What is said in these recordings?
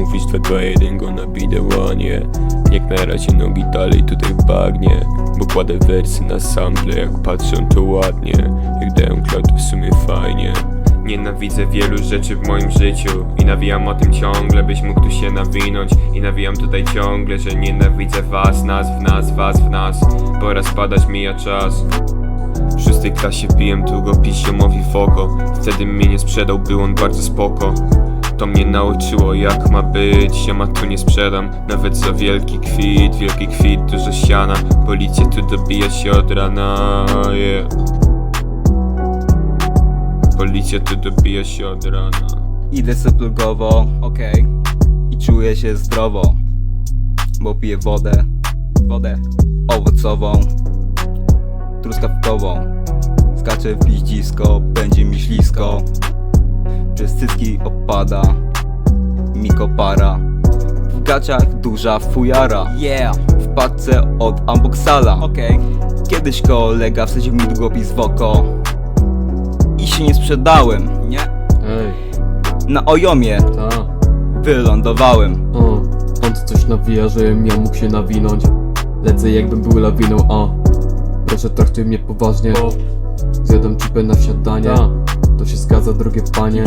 Mówisz 2, 2, 1, go na one Jak na razie nogi dalej tutaj bagnie Bo kładę wersy na sample Jak patrzą to ładnie. Jak dają klatę w sumie fajnie. Nienawidzę wielu rzeczy w moim życiu. I nawijam o tym ciągle, byś mógł tu się nawinąć. I nawijam tutaj ciągle, że nienawidzę was, nas w nas, was w nas. Pora spadać, mija czas. W szóstej klasie piłem długopis ziomowi w oko. Wtedy mnie nie sprzedał, był on bardzo spoko To mnie nauczyło jak ma być, siema tu nie sprzedam. Nawet za wielki kwit, wielki kwit, dużo siana. Policja tu dobija się od rana, yeah. Policja tu dobija się od rana. Idę sobie plugowo, okej. I czuję się zdrowo Bo piję wodę. Wodę owocową Truskawkową. Skaczę w liździsko, będzie mi cycki opada Mi kopara W gaciach duża fujara. Yeah. W paczce od Amboxala Okej. Kiedyś kolega wsadził mi długopis w oko. I się nie sprzedałem. Nie. Ej, na ojomie ta, wylądowałem. O, on tu coś nawija, żebym ja mógł się nawinąć. Lecę jakbym był lawiną, a Proszę traktuj mnie poważnie. Zjadam chipę na wsiadanie. To się zgadza, drogie panie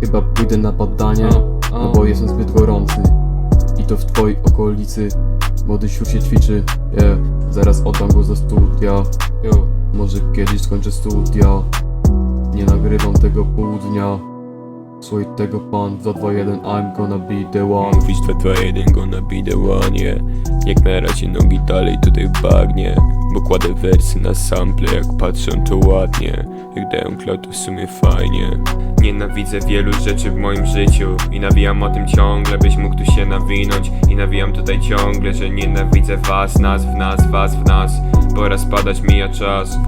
Chyba pójdę na badanie No bo jestem zbyt gorący. I to w twojej okolicy. Młody siur się ćwiczy. Yeah. Zaraz oddam go za studia. Yo. Może kiedyś skończę studia. Nie nagrywam tego pół dnia Słuchaj tego pan 221 I'm gonna be the one. Mówisz 2, 2, 1, go na one yeah. Jak na razie nogi dalej tutaj bagnie Bo kładę wersy na sample Jak patrzą to ładnie. Jak dają klatę w sumie fajnie. Nienawidzę wielu rzeczy w moim życiu. I nawijam o tym ciągle, byś mógł tu się nawinąć. I nawijam tutaj ciągle, że nienawidzę was, nas w nas, was w nas. Pora spadać, mija czas.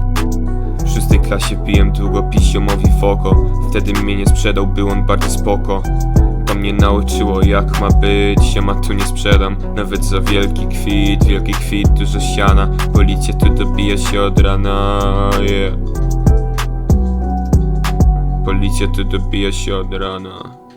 W szóstej klasie piłem długopis ziomowi w oko. Wtedy mnie nie sprzedał, był on bardzo spoko. To mnie nauczyło jak ma być, siema tu nie sprzedam Nawet za wielki kwit, wielki kwit, dużo siana. Policja tu dobija się od rana, yeah. Policja tu dobija się od rana